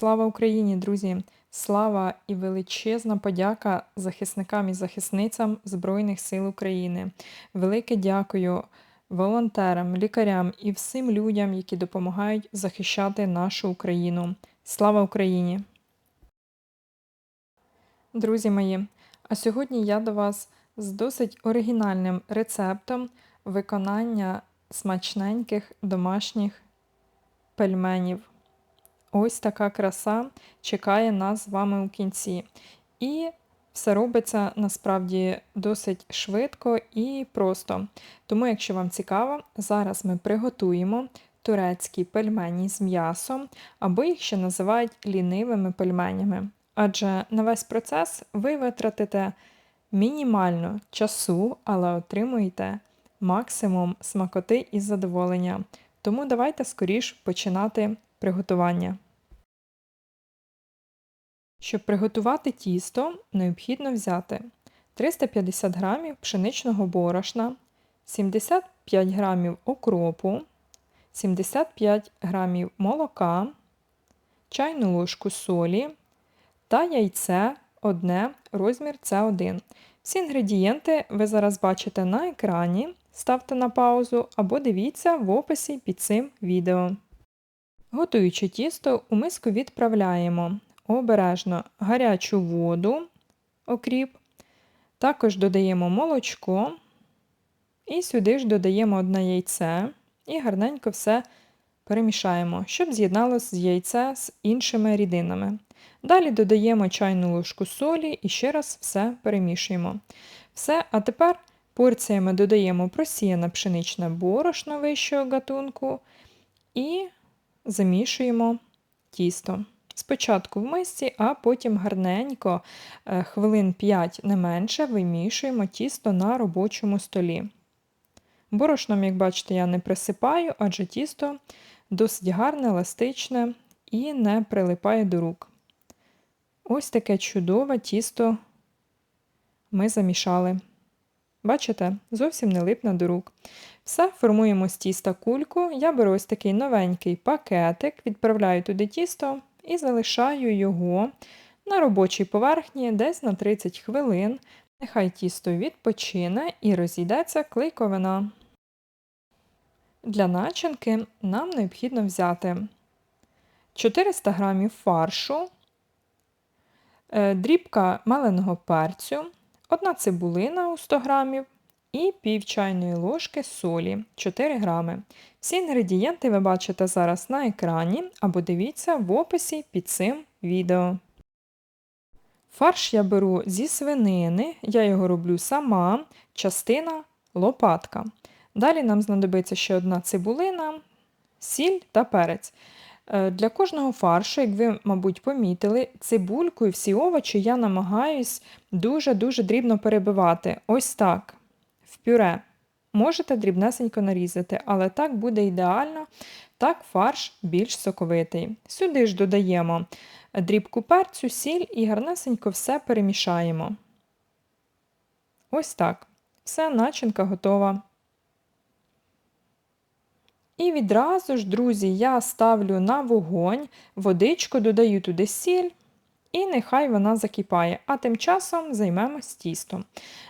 Слава Україні, друзі! Слава і величезна подяка захисникам і захисницям Збройних сил України. Велике дякую волонтерам, лікарям і всім людям, які допомагають захищати нашу Україну. Слава Україні! Друзі мої, а сьогодні я до вас з досить оригінальним рецептом виконання смачненьких домашніх пельменів. Ось така краса чекає нас з вами у кінці. І все робиться насправді досить швидко і просто. Тому, якщо вам цікаво, зараз ми приготуємо турецькі пельмені з м'ясом, або їх ще називають лінивими пельменями. Адже на весь процес ви витратите мінімально часу, але отримуєте максимум смакоти і задоволення. Тому давайте скоріш починати приготування. Щоб приготувати тісто, необхідно взяти 350 г пшеничного борошна, 75 г окропу, 75 г молока, чайну ложку солі та яйце одне розмір С1. Всі інгредієнти ви зараз бачите на екрані. Ставте на паузу або дивіться в описі під цим відео. Готуючи тісто, у миску відправляємо обережно гарячу воду, окріп, також додаємо молочко, і сюди ж додаємо одне яйце і гарненько все перемішаємо, щоб з'єдналося з яйце з іншими рідинами. Далі додаємо чайну ложку солі і ще раз все перемішуємо. Все, а тепер порціями додаємо просіяне пшеничне борошно вищого гатунку і замішуємо тісто. Спочатку в мисці, а потім гарненько, е, хвилин 5 не менше, вимішуємо тісто на робочому столі. Борошном, як бачите, я не присипаю, адже тісто досить гарне, еластичне і не прилипає до рук. Ось таке чудове тісто ми замішали. Бачите, зовсім не липне до рук. Все, формуємо з тіста кульку. Я беру ось такий новенький пакетик, відправляю туди тісто і залишаю його на робочій поверхні десь на 30 хвилин. Нехай тісто відпочине і розійдеться клейковина. Для начинки нам необхідно взяти 400 г фаршу, е, дрібка маленого перцю, одна цибулина у 100 г і пів чайної ложки солі 4 грами. Всі інгредієнти ви бачите зараз на екрані або дивіться в описі під цим відео. Фарш я беру зі свинини, я його роблю сама, частина лопатка. Далі нам знадобиться ще одна цибулина, сіль та перець. Е, для кожного фаршу, як ви, мабуть, помітили, цибульку і всі овочі я намагаюсь дуже-дуже дрібно перебивати. Ось так в пюре. Можете дрібнесенько нарізати, але так буде ідеально, так фарш більш соковитий. Сюди ж додаємо дрібку перцю, сіль і гарнесенько все перемішаємо. Ось так. Все, начинка готова. І відразу ж, друзі, я ставлю на вогонь, водичку, додаю туди сіль, і нехай вона закипає, а тим часом займемось тістом.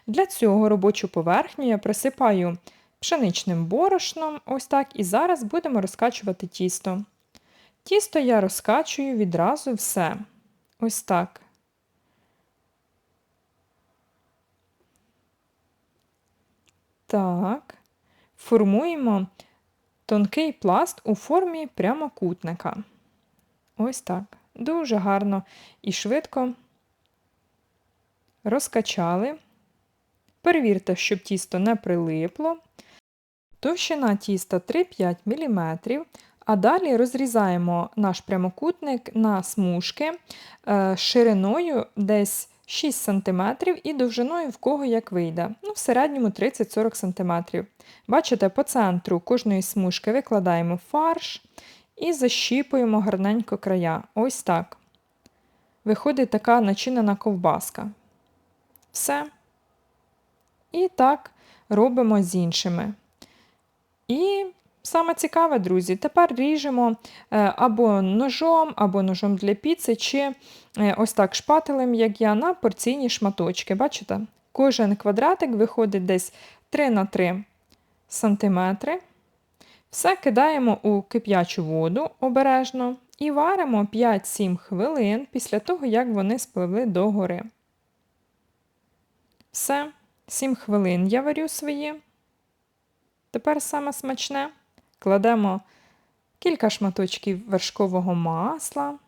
Для цього робочу поверхню я присипаю пшеничним борошном, ось так, і зараз будемо розкачувати тісто. Тісто я розкачую відразу все. Ось так. Так, формуємо тонкий пласт у формі прямокутника. Ось так. Дуже гарно і швидко розкачали. Перевірте, щоб тісто не прилипло. Товщина тіста 3-5 мм, а далі розрізаємо наш прямокутник на смужки е, шириною десь 6 см і довжиною в кого як вийде. Ну, В середньому 30-40 см. Бачите, по центру кожної смужки викладаємо фарш і защіпуємо гарненько края. Ось так. Виходить така начинена ковбаска. Все. І так робимо з іншими. І Саме цікаве, друзі, тепер ріжемо е, або ножом, або ножом для піци, чи е, ось так шпателем, як я, на порційні шматочки. Бачите? Кожен квадратик виходить десь 3 на 3 сантиметри. Все кидаємо у кип'ячу воду обережно і варимо 5-7 хвилин після того, як вони спливли догори. Все, 7 хвилин я варю свої. Тепер саме смачне. Кладемо кілька шматочків вершкового масла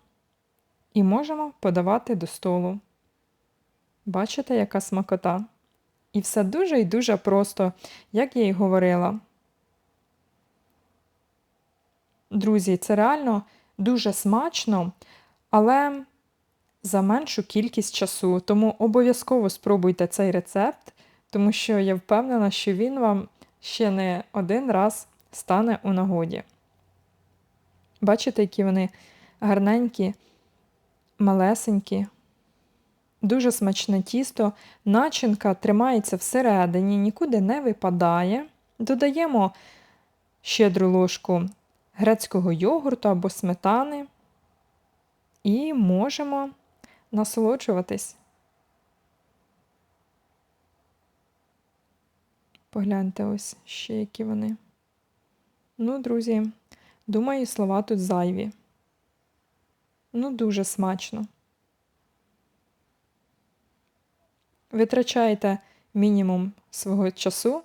і можемо подавати до столу. Бачите, яка смакота? І все дуже і дуже просто, як я й говорила. Друзі, це реально дуже смачно, але за меншу кількість часу. Тому обов'язково спробуйте цей рецепт, тому що я впевнена, що він вам ще не один раз стане у нагоді. Бачите, які вони гарненькі, малесенькі, дуже смачне тісто, начинка тримається всередині, нікуди не випадає. Додаємо щедру ложку грецького йогурту або сметани і можемо насолоджуватись. Погляньте ось ще які вони. Ну, друзі, думаю, слова тут зайві. Ну, дуже смачно. Витрачайте мінімум свого часу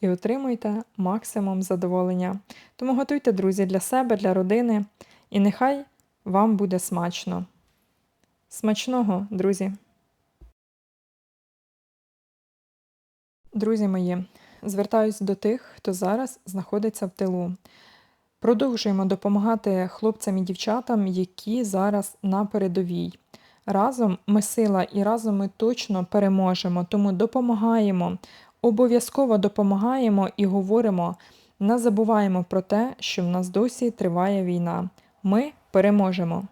і отримуйте максимум задоволення. Тому готуйте, друзі, для себе, для родини, і нехай вам буде смачно. Смачного, друзі! Друзі мої, звертаюсь до тих, хто зараз знаходиться в тилу. Продовжуємо допомагати хлопцям і дівчатам, які зараз на передовій. Разом ми сила і разом ми точно переможемо, тому допомагаємо, обов'язково допомагаємо і говоримо, не забуваємо про те, що в нас досі триває війна. Ми переможемо.